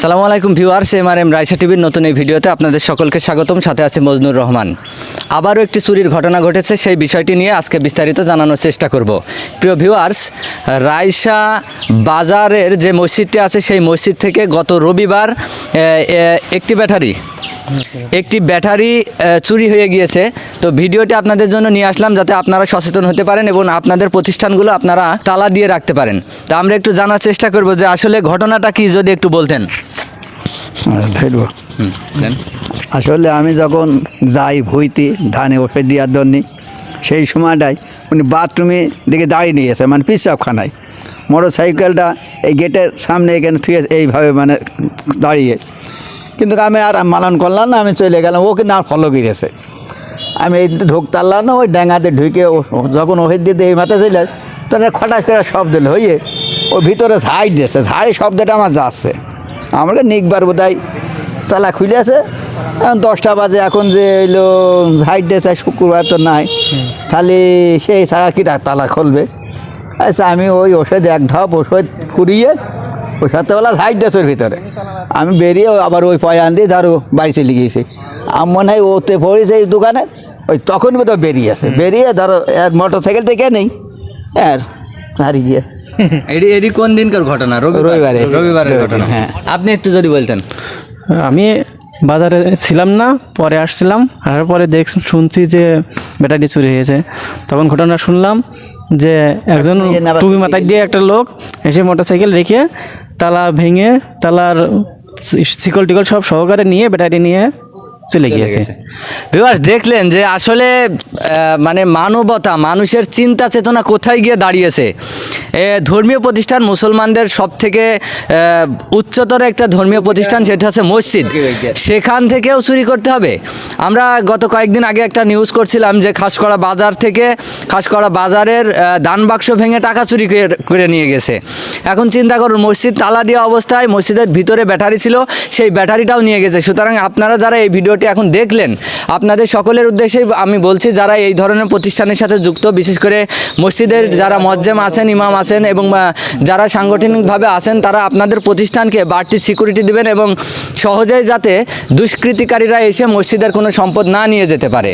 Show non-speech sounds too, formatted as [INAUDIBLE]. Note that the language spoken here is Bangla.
আসসালামু আলাইকুম viewers, M R M Raisa টিভির নতুন এই ভিডিওতে আপনাদের সকলকে স্বাগতম। সাথে আছে মজনুর রহমান। আবারও একটি চুরির ঘটনা ঘটেছে, সেই বিষয়টি নিয়ে আজকে বিস্তারিত জানানোর চেষ্টা করব। প্রিয় ভিউয়ার্স রায়সা বাজারের যে মসজিদটি আছে, সেই মসজিদ থেকে গত রবিবার একটি ব্যাটারি একটি ব্যাটারি চুরি হয়ে গিয়েছে। তো ভিডিওটি আপনাদের জন্য নিয়ে আসলাম যাতে আপনারা সচেতন হতে পারেন এবং আপনাদের প্রতিষ্ঠানগুলো আপনারা তালা দিয়ে রাখতে পারেন। তো আমরা একটু জানার চেষ্টা করব যে আসলে ঘটনাটা কি, যদি একটু বলতেন। ধরব। আসলে আমি যখন যাই ভুইতে ধানে ওষুধ দেওয়ার জন্য সেই সময়টায় উনি বাথরুমে দিকে দাঁড়িয়ে নিয়েছে মানে পিসাবখানায়। মোটর সাইকেলটা এই গেটের সামনে এখানে থুয়ে এইভাবে মানে দাঁড়িয়ে। কিন্তু আমি আর মালন করলাম না আমি চলে গেলাম ওকে না ফলো করেছে। আমি এই ঢুকতে পারলাম না ওই ড্যাঙাতে ঢুকে ও- যখন ওষুধ দিতে এই মাথা চলে তখন খটাস করে শব্দ হইয়ে ওই ভিতরে ঝাড় দিয়েছে ঝাড়ি শব্দটা আমার যাচ্ছে। আমাকে নিকবার বোধহয়। তালা খুলে আছে। এখন দশটা বাজে, এখন যে হইল ঝাড় দিয়েছে শুক্রবার তো নাই। তাহলে সেই ছাড়া কি তালা খুলবে। আচ্ছা আমি ওই ওষুধ এক ধাপ ওষুধ ফুরিয়ে ওই সত্যবেলা হাইট ওর ভিতরে। আমি বেরিয়ে আবার ওই পয়ান দিয়ে ধরো, বাড়ি চলে গিয়েছি। আমি মনে হয় ওতে পড়েছে এই দোকানে। ওই তখন বোধহয় বেরিয়েছে বেরিয়ে ধরো মোটর সাইকেল থেকে নেই। আর হারিয়ে গিয়ে [LAUGHS] এটি এটি কোন দিনকার ঘটনা? রবিবার রবিবারে। রবিবারের ঘটনা। হ্যাঁ। আপনি একটু যদি বলতেন। আমি বাজারে ছিলাম না পরে আসছিলাম আসার পরে দেখ শুনছি যে ব্যাটারি চুরি হয়েছে। তখন ঘটনা শুনলাম যে একজন টুপি মাথায় দিয়ে একটা লোক এসে মোটরসাইকেল রেখে তালা ভেঙে তালার শিকল টিকল সব সহকারে নিয়ে ব্যাটারি নিয়ে চলে গিয়েছে। ভিউয়ার্স দেখলেন যে আসলে মানে মানবতা মানুষের চিন্তা চেতনা কোথায় গিয়ে দাঁড়িয়েছে? এ, ধর্মীয় প্রতিষ্ঠান মুসলমানদের সব থেকে উচ্চতর একটা ধর্মীয় প্রতিষ্ঠান সেটা হচ্ছে মসজিদ। সেখান থেকেও চুরি করতে হবে। আমরা গত কয়েকদিন আগে একটা নিউজ করছিলাম যে খাসকড়া বাজার থেকে খাসকড়া বাজারের দান বাক্স ভেঙে টাকা চুরি করে- করে নিয়ে গেছে। এখন চিন্তা করুন মসজিদ তালা দেওয়া অবস্থায় মসজিদের ভিতরে ব্যাটারি ছিল সেই ব্যাটারিটাও নিয়ে গেছে। সুতরাং আপনারা যারা এই ভিডিওটি এখন দেখলেন আপনাদের সকলের উদ্দেশ্যে আমি বলছি যারা এই ধরনের প্রতিষ্ঠানের সাথে যুক্ত, বিশেষ করে মসজিদের যারা মজ্জেম আছেন, ইমাম আছেন এবং যারা সাংগঠনিকভাবে আছেন, তারা আপনাদের প্রতিষ্ঠানকে বাড়তি সিকিউরিটি দিবেন এবং সহজেই যাতে দুষ্কৃতিকারীরা এসে মসজিদের কোনো সম্পদ না নিয়ে যেতে পারে।